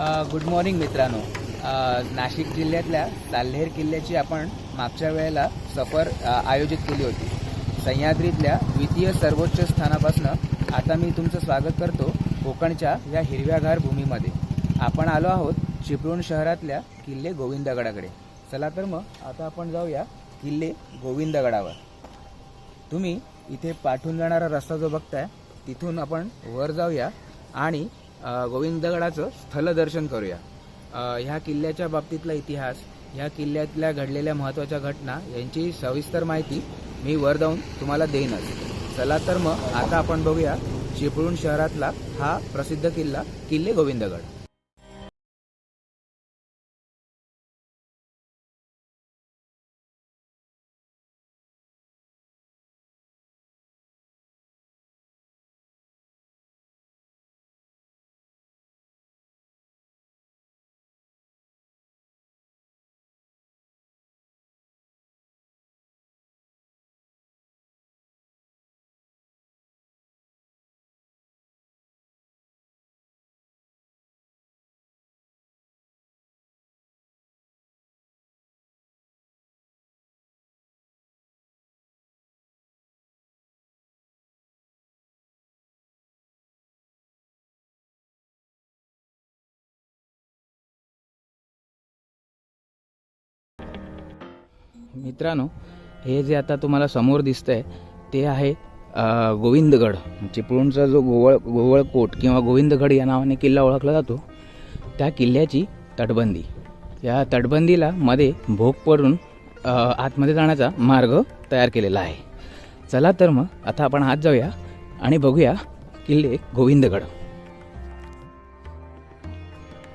Good morning मित्रांनो. नाशिक जिल्ह्यातल्या साल्हेर किल्ल्याची आपण मागच्या वेळेला सफर आयोजित केली होती. सह्याद्रीतल्या द्वितीय सर्वोच्च स्थानापासून आता मी तुमचं स्वागत करतो कोकणच्या या हिरव्यागार भूमीमध्ये. आपण आलो आहोत चिपळूण शहरातल्या किल्ले गोविंदगडाकडे. चला तर मग आता आपण जाऊया किल्ले गोविंदगडावर. तुम्ही इथे पाठून जाणारा रस्ता जो बघताय तिथून आपण वर जाऊया आणि गोविंदगडाचं स्थलदर्शन करूया. ह्या किल्ल्याच्या बाबतीतला इतिहास ह्या किल्ल्यातल्या घडलेल्या महत्त्वाच्या घटना यांची सविस्तर माहिती मी वर जाऊन तुम्हाला देईनच. चला तर मग आता आपण बघूया चिपळूण शहरातला हा प्रसिद्ध किल्ला किल्ले गोविंदगड. मित्रांनो हे जे आता तुम्हाला समोर दिसतंय ते आहे गोविंदगड. चिपळूणचा जो गोवळ गोवळकोट किंवा गोविंदगड या नावाने किल्ला ओळखला जातो त्या किल्ल्याची तटबंदी. या तटबंदीला मध्ये भोग पडून आतमध्ये जाण्याचा मार्ग तयार केलेला आहे. चला तर मग आता आपण आत जाऊया आणि बघूया किल्ले गोविंदगड.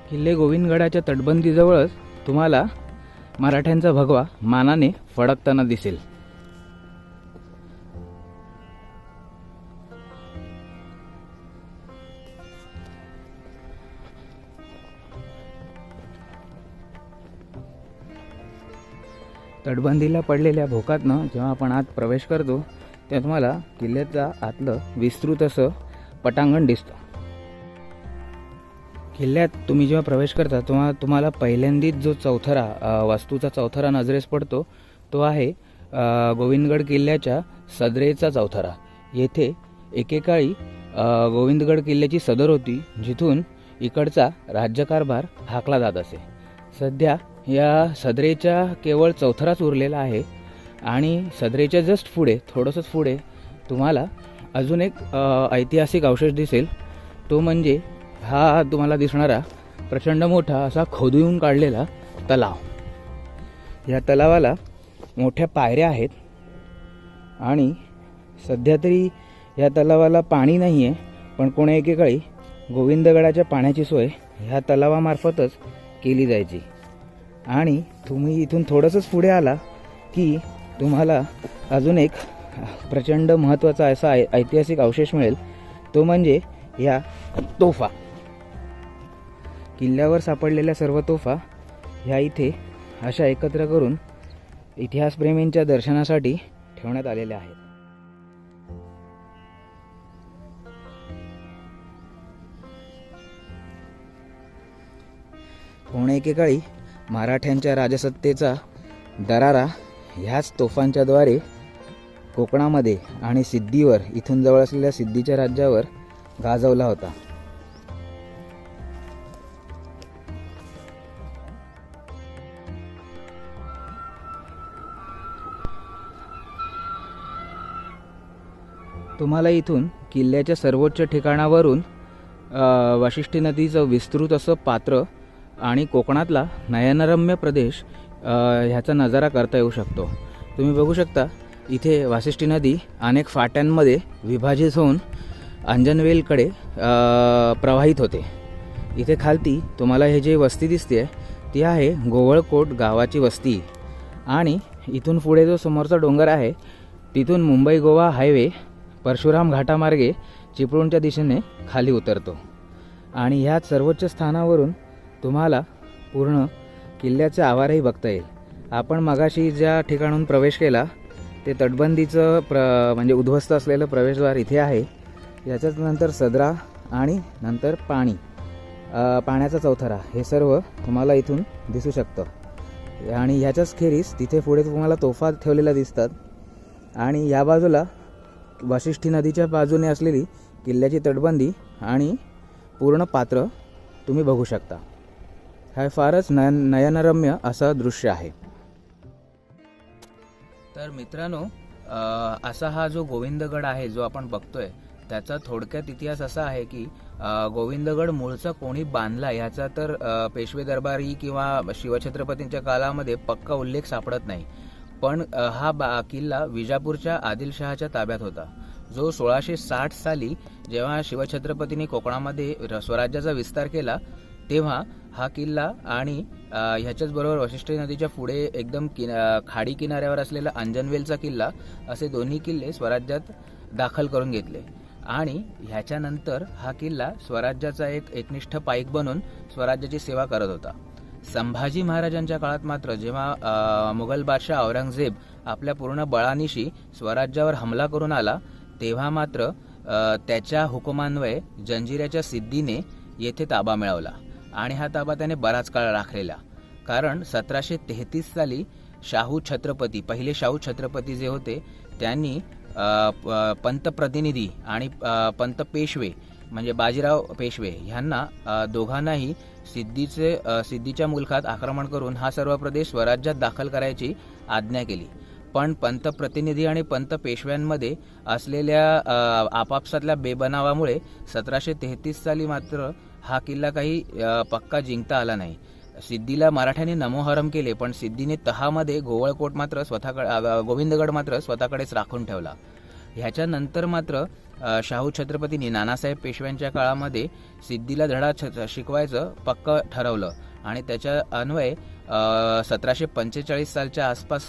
किल्ले गोविंदगडाच्या तटबंदीजवळच तुम्हाला मराठ्यांचा भगवा मानाने फडकताना दिसेल. तटबंदीला पडलेल्या भोकातनं जेव्हा आपण आत प्रवेश करतो तेव्हा तुम्हाला किल्ल्याचा आतलं विस्तृत असं पटांगण दिसतं. किल्ल्यात तुम्ही जेव्हा प्रवेश करता तेव्हा तुम्हाला पहिल्यांदीच जो चौथरा वास्तूचा चौथरा नजरेस पडतो तो आहे गोविंदगड किल्ल्याच्या सदरेचा चौथरा. येथे एकेकाळी गोविंदगड किल्ल्याची सदर होती जिथून इकडचा राज्यकारभार हाकला जात असे. सध्या या सदरेच्या केवळ चौथराच उरलेला आहे आणि सदरेच्या जस्ट पुढे थोडंसंच पुढे तुम्हाला अजून एक ऐतिहासिक अवशेष दिसेल. तो म्हणजे हा तुम्हाला दिसणारा प्रचंड मोठा असा खोदून काढलेला तलाव. या तलावाला मोठ्या पायऱ्या आहेत आणि सध्या तरी या तलावाला पाणी नाही आहे पण कोणी एकेकाळी गोविंदगडाच्या पाण्याची सोय ह्या तलावामार्फतच केली जायची. आणि तुम्ही इथून थोडंसंच पुढे आला की तुम्हाला अजून एक प्रचंड महत्त्वाचा असा ऐ- ऐतिहासिक अवशेष मिळेल तो म्हणजे या तोफा. किल्ल्यावर सापडलेल्या सर्व तोफा ह्या इथे अशा एकत्र करून इतिहासप्रेमींच्या दर्शनासाठी ठेवण्यात आलेल्या आहेत. पुणे एकेकाळी मराठ्यांच्या राजसत्तेचा दरारा ह्याच तोफांच्याद्वारे कोकणामध्ये आणि सिद्धीवर इथून जवळ असलेल्या सिद्धीच्या राज्यावर गाजवला होता. तुम्हाला इथून किल्ल्याच्या सर्वोच्च ठिकाणावरून वाशिष्ठी नदीचं विस्तृत असं पात्र आणि कोकणातला नयनरम्य प्रदेश ह्याचा नजारा करता येऊ शकतो. तुम्ही बघू शकता इथे वाशिष्ठी नदी अनेक फाट्यांमध्ये विभाजित होऊन अंजनवेलकडे प्रवाहित होते. इथे खालती तुम्हाला हे जे वस्ती दिसते ती आहे गोवळकोट गावाची वस्ती. आणि इथून पुढे जो समोरचा डोंगर आहे तिथून मुंबई गोवा हायवे परशुराम घाटामार्गे चिपळूणच्या दिशेने खाली उतरतो. आणि ह्याच सर्वोच्च स्थानावरून तुम्हाला पूर्ण किल्ल्याचे आवारही बघता येईल. आपण मगाशी ज्या ठिकाणून प्रवेश केला ते तटबंदीचं प्र म्हणजे उद्ध्वस्त असलेलं प्रवेशद्वार इथे आहे. याच्याच नंतर सदरा आणि नंतर पाणी पाण्याचा चौथरा हे सर्व तुम्हाला इथून दिसू शकतं. आणि ह्याच्याच खेरीज तिथे पुढे तुम्हाला तोफा ठेवलेल्या दिसतात. आणि या बाजूला वाशिष्ठी नदीच्या बाजूने असलेली किल्ल्याची तटबंदी आणि पूर्ण पात्र तुम्ही बघू शकता. हा फारच नयन नयनरम्य असं दृश्य आहे. तर मित्रांनो असा हा जो गोविंदगड आहे जो आपण बघतोय त्याचा थोडक्यात इतिहास असा आहे की गोविंदगड मूळचा कोणी बांधला याचा तर पेशवे दरबारी किंवा शिवछत्रपतींच्या कालामध्ये पक्का उल्लेख सापडत नाही. पण हा बा किल्ला विजापूरच्या आदिलशहाच्या ताब्यात होता. जो सोळाशे साठ साली जेव्हा शिवछत्रपतींनी कोकणामध्ये र- स्वराज्याचा विस्तार केला तेव्हा हा किल्ला आणि ह्याच्याचबरोबर ह्याच्याच बरोबर वशिष्ठी नदीच्या पुढे एकदम किन खाडी किनाऱ्यावर असलेला अंजनवेलचा किल्ला असे दोन्ही किल्ले स्वराज्यात दाखल करून घेतले. आणि ह्याच्यानंतर हा किल्ला स्वराज्याचा एक एकनिष्ठ पाईक बनून स्वराज्याची सेवा करत होता. संभाजी महाराजांच्या काळात मात्र जेव्हा मुघल बादशाह औरंगजेब आपल्या पूर्ण बळानिशी स्वराज्यावर हमला करून आला तेव्हा मात्र त्याच्या हुकुमान्वये जंजिऱ्याच्या सिद्धीने येथे ताबा मिळवला आणि हा ताबा त्याने बराच काळ राखलेला. कारण सतराशे तेहतीस साली शाहू छत्रपती पहिले शाहू छत्रपती जे होते त्यांनी पंतप्रतिनिधी आणि पंत पेशवे म्हणजे बाजीराव पेशवे ह्यांना दोघांनाही सिद्धीचे सिद्धीच्या मुलखात आक्रमण करून हा सर्व प्रदेश स्वराज्यात दाखल करायची आज्ञा केली. पण पंतप्रतिनिधी आणि पंत पेशव्यांमध्ये असलेल्या आपापसातल्या बेबनावामुळे सतराशे तेहतीस साली मात्र हा किल्ला काही पक्का जिंकता आला नाही. सिद्धीला मराठ्यांनी नमोहरम केले पण सिद्धीने तहामध्ये गोवळकोट मात्र स्वतःकडे गोविंदगड मात्र स्वतःकडेच राखून ठेवला. ह्याच्यानंतर मात्र शाहू छत्रपतींनी नानासाहेब पेशव्यांच्या काळामध्ये सिद्धीला धडा छ- शिकवायचं पक्क ठरवलं. आणि त्याच्या अन्वये सतराशे पंचेचाळीस सालच्या आसपास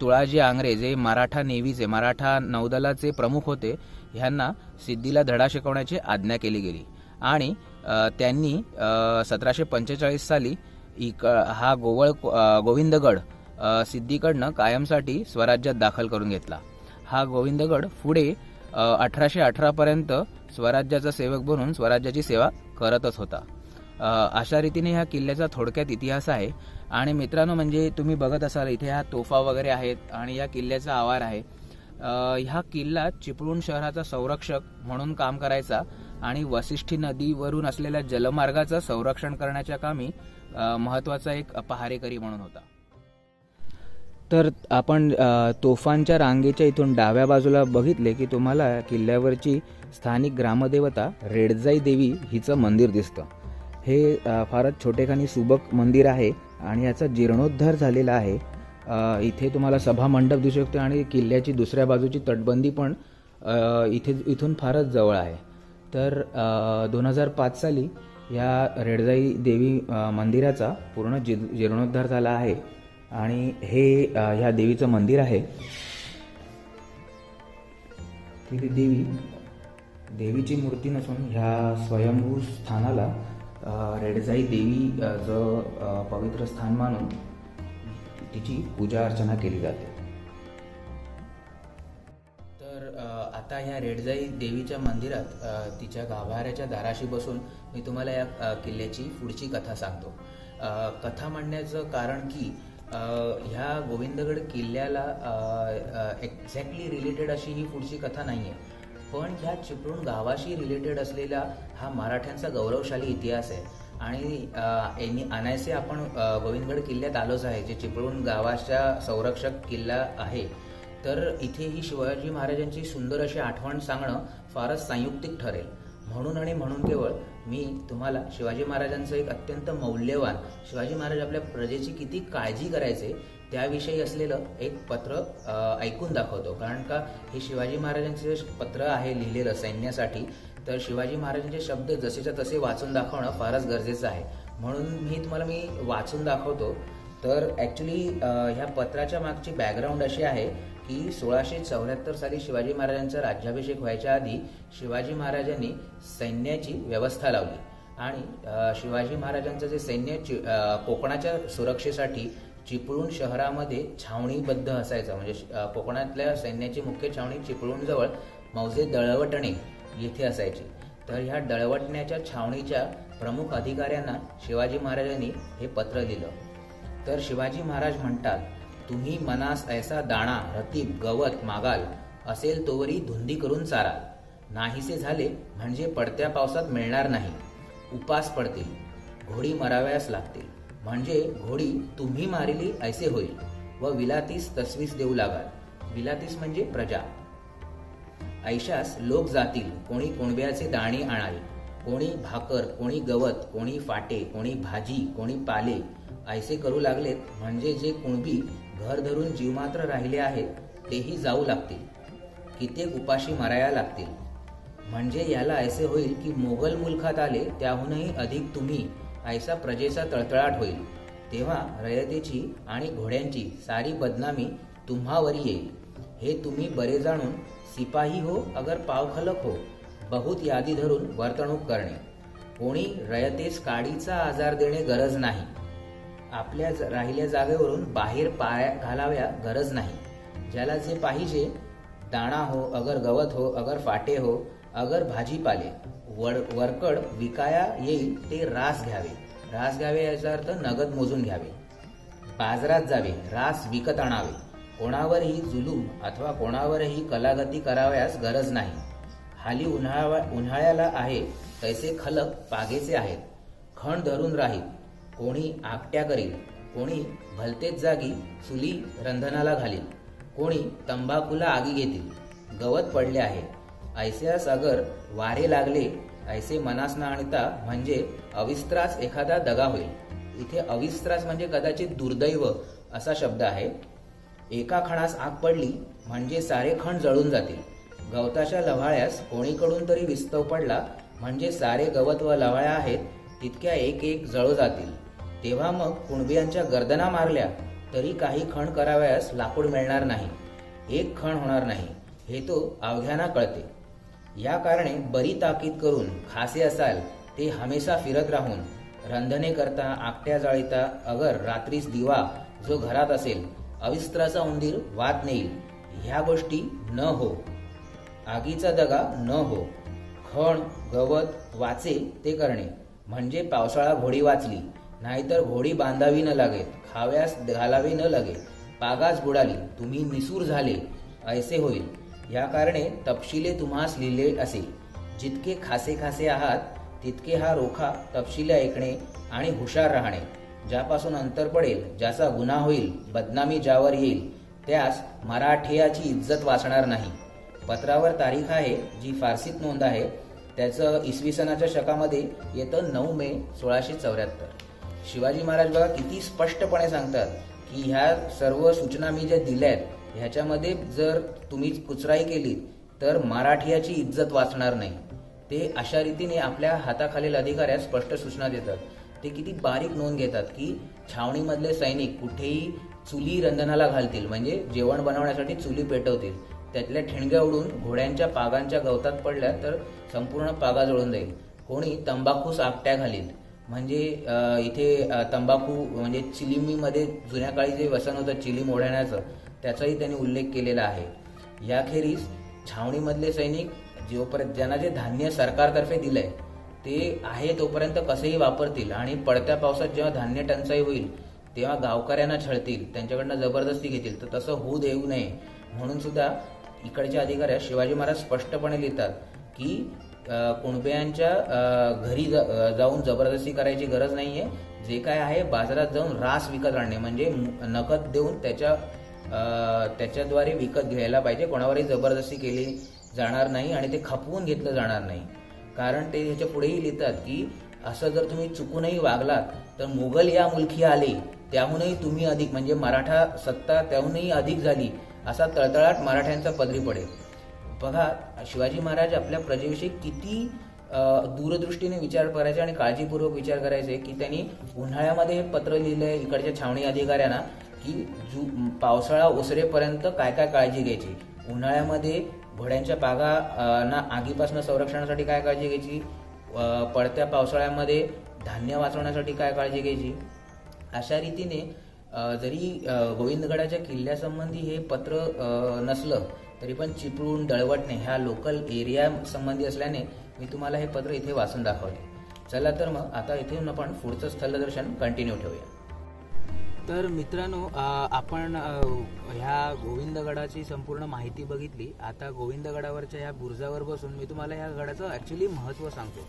तुळाजी आंग्रे जे मराठा नेव्हीचे मराठा नौदलाचे प्रमुख होते ह्यांना सिद्धीला धडा शिकवण्याची आज्ञा केली गेली. आणि त्यांनी सतराशे पंचेचाळीस साली इक हा गोवळ गोविंदगड सिद्धीकडनं कायमसाठी स्वराज्यात दाखल करून घेतला. हा गोविंदगड पुढे अठराशे अठरापर्यंत स्वराज्याचा सेवक बनून स्वराज्याची सेवा करतच होता. अशा रीतीने ह्या किल्ल्याचा थोडक्यात इतिहास आहे. आणि मित्रांनो म्हणजे तुम्ही बघत असाल इथे ह्या तोफा वगैरे आहेत आणि या किल्ल्याचा आवार आहे. ह्या किल्ला चिपळूण शहराचा संरक्षक म्हणून काम करायचा आणि वसिष्ठी नदीवरून असलेल्या जलमार्गाचं संरक्षण करण्याच्या कामी महत्त्वाचा महत्त्वाचा एक पहारेकरी म्हणून होता. तर आपण तोफांच्या रांगेच्या इथून डाव्या बाजूला बघितले की तुम्हाला किल्ल्यावरची स्थानिक ग्रामदेवता रेडजाई देवी हिचं मंदिर दिसतं. हे फारच छोटेखानी सुबक मंदिर आहे आणि याचा जीर्णोद्धार झालेला आहे. इथे तुम्हाला सभा मंडप दिसू शकतो आणि किल्ल्याची दुसऱ्या बाजूची तटबंदी पण इथे इथून फारच जवळ आहे. तर दोन हजार पाच साली या रेडजाई देवी मंदिराचा पूर्ण जी जीर्णोद्धार झाला आहे. आणि हे ह्या देवीचं मंदिर आहे. ही देवी देवीची मूर्ती नसून ह्या स्वयंभू स्थानाला रेडजाई देवी जो पवित्र स्थान मानून तिची पूजा अर्चना केली जाते. तर आता ह्या रेडजाई देवीच्या मंदिरात तिच्या गाभाऱ्याच्या दाराशी बसून मी तुम्हाला या किल्ल्याची पुढची कथा सांगतो. कथा म्हणण्याचं कारण की ह्या गोविंदगड किल्ल्याला एक्झॅक्टली रिलेटेड अशी ही पुढची कथा नाही आहे पण ह्या चिपळूण गावाशी रिलेटेड असलेला हा मराठ्यांचा गौरवशाली इतिहास आहे. आणि एनी यांनी अनायसे आपण गोविंदगड किल्ल्यात आलोच आहे जे चिपळूण गावाच्या संरक्षक किल्ला आहे. तर इथे ही शिवाजी महाराजांची सुंदर अशी आठवण सांगणं फारच संयुक्तिक ठरेल. म्हणून आणि म्हणून केवळ मी तुम्हाला शिवाजी महाराजांचं एक अत्यंत मौल्यवान शिवाजी महाराज आपल्या प्रजेची किती काळजी करायचे त्याविषयी असलेलं एक पत्र ऐकून दाखवतो. कारण का हे शिवाजी महाराजांचे जे पत्र आहे लिहिलेलं सैन्यासाठी तर शिवाजी महाराजांचे शब्द जसेच्या तसे वाचून दाखवणं फारच गरजेचं आहे. म्हणून मी तुम्हाला मी वाचून दाखवतो. तर ॲक्च्युली ह्या पत्राच्या मागची बॅकग्राऊंड अशी आहे की सोळाशे चौऱ्याहत्तर साली शिवाजी महाराजांचा राज्याभिषेक व्हायच्या आधी शिवाजी महाराजांनी सैन्याची व्यवस्था लावली. आणि शिवाजी महाराजांचं जे सैन्य चि- कोकणाच्या सुरक्षेसाठी चिपळूण शहरामध्ये छावणीबद्ध असायचं. म्हणजे कोकणातल्या सैन्याची मुख्य छावणी चिपळूणजवळ मौजे दळवटणे येथे असायची. तर ह्या दळवटण्याच्या छावणीच्या प्रमुख अधिकाऱ्यांना शिवाजी महाराजांनी हे पत्र दिलं. तर शिवाजी महाराज म्हणतात तुम्ही मनास ऐसा दाणा रतीब गवत मागाल असेल तोवरी धुंदी करून चाराल नाहीसे झाले म्हणजे पडत्या पावसात मिळणार नाही. उपास पडतील. घोडी मराव्यास लागतील. म्हणजे घोडी तुम्ही मारिली ऐसे होईल. व विलातीस तसवीस देऊ लागाल. विलातीस म्हणजे प्रजा. ऐशास लोक जातील. कोणी कोणब्याचे दाणे आणाल कोणी भाकर कोणी गवत कोणी फाटे कोणी भाजी कोणी पाले ऐसे करू लागलेत म्हणजे जे कुणबी घर धरून जीवमात्र राहिले आहेत तेही जाऊ लागतील. कित्येक उपाशी मारायला लागतील. म्हणजे याला ऐसे होईल की मोगल मुलखात आले त्याहूनही अधिक तुम्ही ऐसा प्रजेचा तळतळाट होईल. तेव्हा रयतेची आणि घोड्यांची सारी बदनामी तुम्हावरी येईल. हे तुम्ही बरे जाणून सिपाही हो अगर पावखलक हो बहुत यादी धरून वर्तणूक करणे. कोणी रयतेस काडीचा आजार देणे गरज नाही. आपल्या ज- राहिल्या जागेवरून बाहेर पाया घालाव्या गरज नाही. ज्याला जे पाहिजे दाणा हो अगर गवत हो अगर फाटे हो अगर भाजीपाले वड वरकड विकाया येईल ते रास घ्यावे. रास घ्यावे याचा अर्थ नगद मोजून घ्यावे. बाजारात जावे रास विकत आणावे. कोणावरही जुलूम अथवा कोणावरही कलागती कराव्यास गरज नाही. हाली उन्हाळा उन्हाळ्याला आहे तैसे खलक पागेचे आहेत. खण धरून राहील कोणी आकट्या करील कोणी भलतेच जागी चुली रंधनाला घालील कोणी तंबाखूला आगी घेतील. गवत पडले आहे. ऐस्यास अगर वारे लागले ऐसे मनास न आणता म्हणजे अविस्त्रास एखादा दगा होईल. इथे अविस्त्रास म्हणजे कदाचित दुर्दैव असा शब्द आहे. एका खणास आग पडली म्हणजे सारे खण जळून जातील. गवताच्या लव्हाळ्यास कोणीकडून तरी विस्तव पडला म्हणजे सारे गवत व लव्हाळ्या आहेत तितक्या एक एक जळू जातील. तेव्हा मग कुणबियांच्या गर्दना मारल्या तरी काही खण करावयास लाकूड मिळणार नाही. एक खण होणार नाही हे तो अवघ्याना कळते. या कारणे बरी ताकीद करून खासे असाल ते हमेशा फिरत राहून रंधने करता आकट्या जाळीता अगर रात्रीस दिवा जो घरात असेल अविस्त्राचा उंदीर वात नेईल ह्या गोष्टी न हो. आगीचा दगा न हो. खण गवत वाचे ते करणे. म्हणजे पावसाळा घोडी वाचली. नाहीतर घोडी बांधावी न लागे खाव्यास घालावी न लागे पागास बुडाली तुम्ही निसूर झाले ऐसे होईल. या कारणे तपशिले तुम्हास लिहिले असेल जितके खासे खासे आहात तितके हा रोखा तपशिले ऐकणे आणि हुशार राहणे. ज्यापासून अंतर पडेल ज्याचा गुन्हा होईल बदनामी ज्यावर येईल त्यास मराठियाची इज्जत वाचणार नाही. पत्रावर तारीख आहे जी फारसीत नोंद आहे. त्याचं इसवी सनाच्या शकामध्ये येतं नऊ मे सोळाशे चौऱ्याहत्तर. शिवाजी महाराज बघा किती स्पष्टपणे सांगतात की ह्या सर्व सूचना मी ज्या दिल्या आहेत ह्याच्यामध्ये जर तुम्ही कुचराई केली तर मराठियाची इज्जत वाचणार नाही. ते अशा रीतीने आपल्या हाताखालील अधिकाऱ्यास स्पष्ट सूचना देतात. ते किती बारीक नोंद घेतात की छावणीमधले सैनिक कुठेही चुली रंधनाला घालतील म्हणजे जेवण बनवण्यासाठी चुली पेटवतील. त्यातल्या ठिणग्या उडून घोड्यांच्या पागांच्या गवतात पडल्या तर संपूर्ण पागा जळून जाईल. कोणी तंबाखूस आपट्या घालील म्हणजे इथे तंबाखू म्हणजे चिलिमीमध्ये जुन्या काळी जे व्यसन होतं चिलीम ओढण्याचं त्याचाही त्यांनी उल्लेख केलेला आहे. याखेरीज छावणीमधले सैनिक जोपर्यंत ज्यांना जे धान्य सरकारतर्फे दिलंय ते आहे तोपर्यंत कसेही वापरतील आणि पडत्या पावसात जेव्हा धान्य टंचाई होईल तेव्हा गावकऱ्यांना छळतील त्यांच्याकडनं जबरदस्ती घेतील तर तसं होऊ देऊ नये. म्हणून सुद्धा इकडच्या अधिकाऱ्या शिवाजी महाराज स्पष्टपणे लिहितात की कुणब्यांच्या घरी जाऊन जबरदस्ती करायची गरज नाही आहे जे काय आहे बाजारात जाऊन रास विकत आणणे म्हणजे नकद देऊन त्याच्या त्याच्याद्वारे विकत घ्यायला पाहिजे. कोणावरही जबरदस्ती केली जाणार नाही आणि ते खपवून घेतलं जाणार नाही. कारण ते ह्याच्या पुढेही लिहितात की असं जर तुम्ही चुकूनही वागलात तर मुघल या मुलखी आले त्याहूनही तुम्ही अधिक म्हणजे मराठा सत्ता त्याहूनही अधिक झाली असा तळतळाट मराठ्यांचा पदरी पडेल. बघा शिवाजी महाराज आपल्या प्रजेविषयी किती दूरदृष्टीने विचार करायचे आणि काळजीपूर्वक विचार करायचे की त्यांनी उन्हाळ्यामध्ये हे पत्र लिहिलंय इकडच्या छावणी अधिकाऱ्यांना की जू पावसाळा ओसरेपर्यंत काय काय काळजी घ्यायची? उन्हाळ्यामध्ये घोड्यांच्या बागा ना आगीपासून संरक्षणासाठी काय काळजी घ्यायची? पडत्या पावसाळ्यामध्ये धान्य वाचवण्यासाठी काय काळजी घ्यायची? अशा रीतीने जरी गोविंदगडाच्या किल्ल्यासंबंधी हे पत्र नसलं तरी पण चिपळूण दळवटणे ह्या लोकल एरिया संबंधी असल्याने मी तुम्हाला हे पत्र इथे वाचून दाखवले. चला तर मग आता इथून आपण पुढचं स्थलदर्शन कंटिन्यू ठेवूया. तर मित्रांनो आपण ह्या गोविंदगडाची संपूर्ण माहिती बघितली. आता गोविंदगडावरच्या ह्या बुर्जावर बसून मी तुम्हाला ह्या गडाचं ॲक्च्युली महत्त्व सांगतो.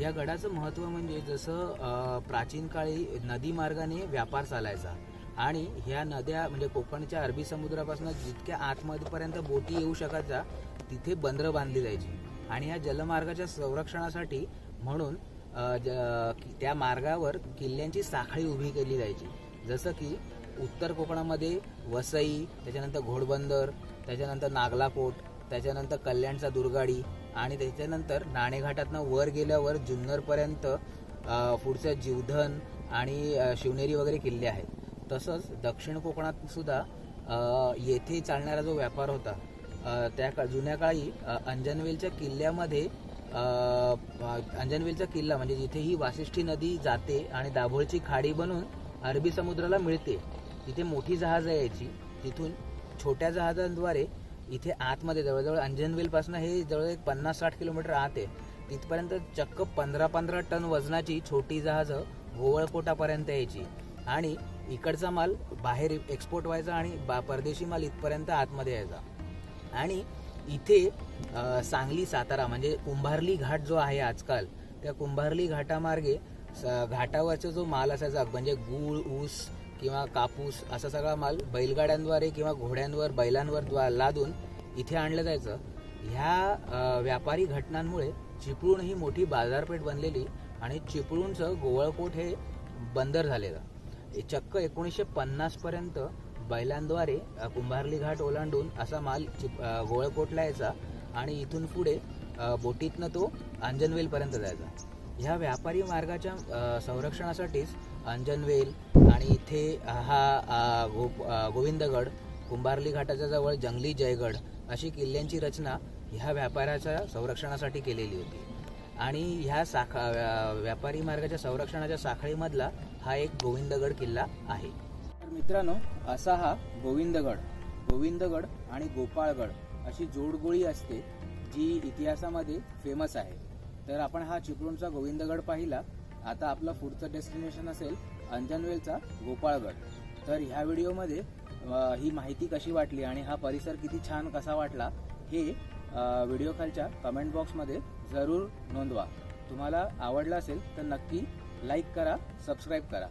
या गडाचं महत्त्व म्हणजे जसं प्राचीन काळी नदी मार्गाने व्यापार चालायचा. आणि ह्या नद्या म्हणजे कोकणच्या अरबी समुद्रापासून जितक्या आतमध्येपर्यंत बोटी येऊ शकायच्या तिथे बंदरं बांधली जायची. आणि ह्या जलमार्गाच्या संरक्षणासाठी म्हणून ज- त्या मार्गावर किल्ल्यांची साखळी उभी केली जायची. जसं की उत्तर कोकणामध्ये वसई त्याच्यानंतर घोडबंदर त्याच्यानंतर नागलाकोट त्याच्यानंतर कल्याणचा दुर्गाडी आणि त्याच्यानंतर नाणेघाटातनं वर गेल्यावर जुन्नरपर्यंत पुढचं जीवधन आणि शिवनेरी वगैरे किल्ले आहेत. तसंच दक्षिण कोकणात सुद्धा येथे चालणारा जो व्यापार होता त्या का जुन्या काळी अंजनवेलच्या किल्ल्यामध्ये अंजनवेलचा किल्ला म्हणजे जिथे ही वाशिष्ठी नदी जाते आणि दाभोळची खाडी बनून अरबी समुद्राला मिळते तिथे मोठी जहाजं यायची. तिथून छोट्या जहाजांद्वारे इथे आतमध्ये जवळजवळ अंजनवेलपासून हे जवळ एक पन्नास साठ किलोमीटर आत आहे. तिथपर्यंत चक्क पंधरा पंधरा टन वजनाची छोटी जहाजं गोवळकोटापर्यंत यायची. आणि इकडचा माल बाहेर एक्सपोर्ट व्हायचा आणि बा परदेशी माल इथपर्यंत आतमध्ये यायचा. आणि इथे सांगली सातारा म्हणजे कुंभारली घाट जो आहे आजकाल त्या कुंभारली घाटामार्गे स- घाटावरचा जो माल असायचा म्हणजे गूळ ऊस किंवा कापूस असा सगळा माल बैलगाड्यांद्वारे किंवा घोड्यांवर बैलांवर द्वा- लादून इथे आणलं जायचं. ह्या व्यापारी घटनांमुळे चिपळूण ही मोठी बाजारपेठ बनलेली आणि चिपळूणचं गोवळकोट हे बंदर झालेलं. चक्क एकोणीसशे पन्नास पर्यंत बैलांद्वारे कुंभारली घाट ओलांडून असा माल चिप अ, यायचा आणि इथून पुढे बोटीतनं तो अंजनवेलपर्यंत जायचा. ह्या व्यापारी मार्गाच्या संरक्षणासाठीच अंजनवेल आणि इथे हा गो गोविंदगड कुंभारली घाटाच्या जवळ जंगली जयगड अशी किल्ल्यांची रचना ह्या व्यापाराच्या संरक्षणासाठी केलेली होती. आणि ह्या साखा व्या- व्यापारी मार्गाच्या संरक्षणाच्या साखळीमधला हा एक गोविंदगड किल्ला आहे. तर मित्रांनो असा हा गोविंदगड गोविंदगड आणि गोपाळगड अशी जोडगोळी असते जी इतिहासामध्ये फेमस आहे. तर आपण हा चिपळूणचा गोविंदगड पाहिला. आता आपलं पुढचं डेस्टिनेशन असेल अंजनवेलचा गोपाळगड. तर ह्या व्हिडिओमध्ये ही माहिती कशी वाटली आणि हा परिसर किती छान कसा वाटला हे व्हिडिओ खालच्या कमेंट बॉक्समध्ये जरूर नोंदवा. तुम्हाला आवडला असेल तर नक्की लाईक करा सबस्क्राईब करा.